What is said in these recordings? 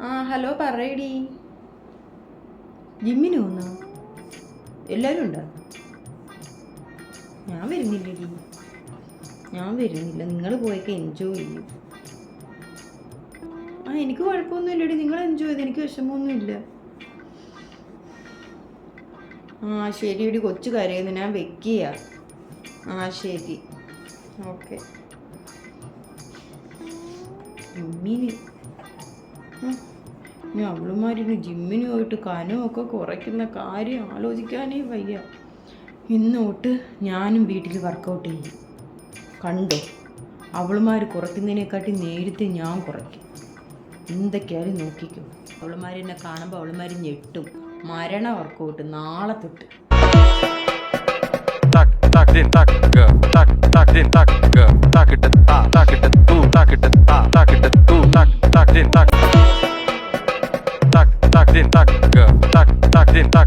ആ ഹലോ പറയടി. ജിമ്മിന് പോന്നോ എല്ലാവരും ഉണ്ടോ? ഞാൻ വരുന്നില്ലടി. ഞാൻ വരുന്നില്ല. നിങ്ങൾ പോയൊക്കെ എൻജോയ് ചെയ്യും. ആ എനിക്ക് കുഴപ്പമൊന്നുമില്ലടി. നിങ്ങൾ എൻജോയ് ചെയ്ത്. എനിക്ക് വിഷമമൊന്നുമില്ല. ആ ശരിയടി കൊച്ചു കരയുന്നു. ഞാൻ വെക്കുക ആ ശരി. ഓക്കെ. ജിമ്മിന്. ഇനി അവളുമാരിന് ജിമ്മിന് പോയിട്ട് കനമൊക്കെ കുറയ്ക്കുന്ന കാര്യം ആലോചിക്കാനേ വയ്യ ഇന്നോട്ട് ഞാനും വീട്ടിൽ വർക്കൗട്ട് ചെയ്യും കണ്ടോ അവളുമാർ കുറയ്ക്കുന്നതിനെക്കാട്ടി നേരത്തെ ഞാൻ കുറയ്ക്കും എന്തൊക്കെയായാലും നോക്കിക്കും അവളുമാർ എന്നെ കാണുമ്പോൾ അവളുമാർ ഞെട്ടും മരണ വർക്കൗട്ട് നാളെ തൊട്ട് tak din tak go tak tak din tak go tak it ta tak it так день так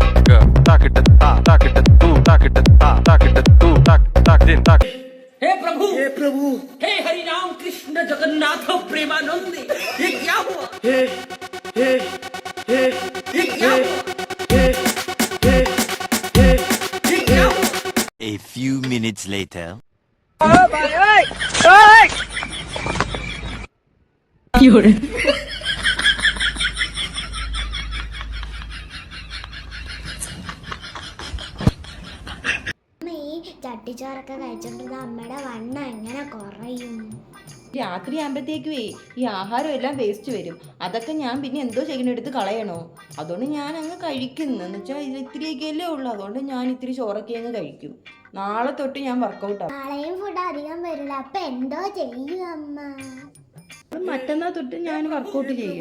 так это та так это ту так это та так это ту так так день так हे प्रभु हे प्रभु हे हरि राम कृष्ण जगन्नाथ प्रेमानंद ये क्या हुआ हे हे हे ये क्या हे हे हे ये क्या A few minutes later. Oh, bye, bye. Bye. You're ചട്ടിച്ചോറൊക്കെ കഴിച്ചോണ്ടിരുന്ന അമ്മയുടെ വണ്ണ എങ്ങനെ കുറയും? രാത്രി ആകുമ്പോഴത്തേക്കുവേ ഈ ആഹാരം എല്ലാം വേസ്റ്റ് വരും. അതൊക്കെ ഞാൻ പിന്നെ എന്തോ ചെയ്യണം എടുത്ത് കളയണോ? അതുകൊണ്ട് ഞാൻ അങ്ങ് കഴിക്കുന്നു. എന്ന് വെച്ചാൽ ഇത് ഇത്തിരിയൊക്കെയല്ലേ ഉള്ളൂ. അതുകൊണ്ട് ഞാൻ ഇത്തിരി ചോറൊക്കെ അങ്ങ് കഴിക്കും. നാളെ തൊട്ട് ഞാൻ വർക്കൗട്ട് ആവും. നാളെയും ഫുഡ് അധികം വരില്ല. അപ്പൊ എന്തോ ചെയ്യും അമ്മ? മറ്റന്നാൾ തൊട്ട് ഞാൻ വർക്കൗട്ട് ചെയ്യും.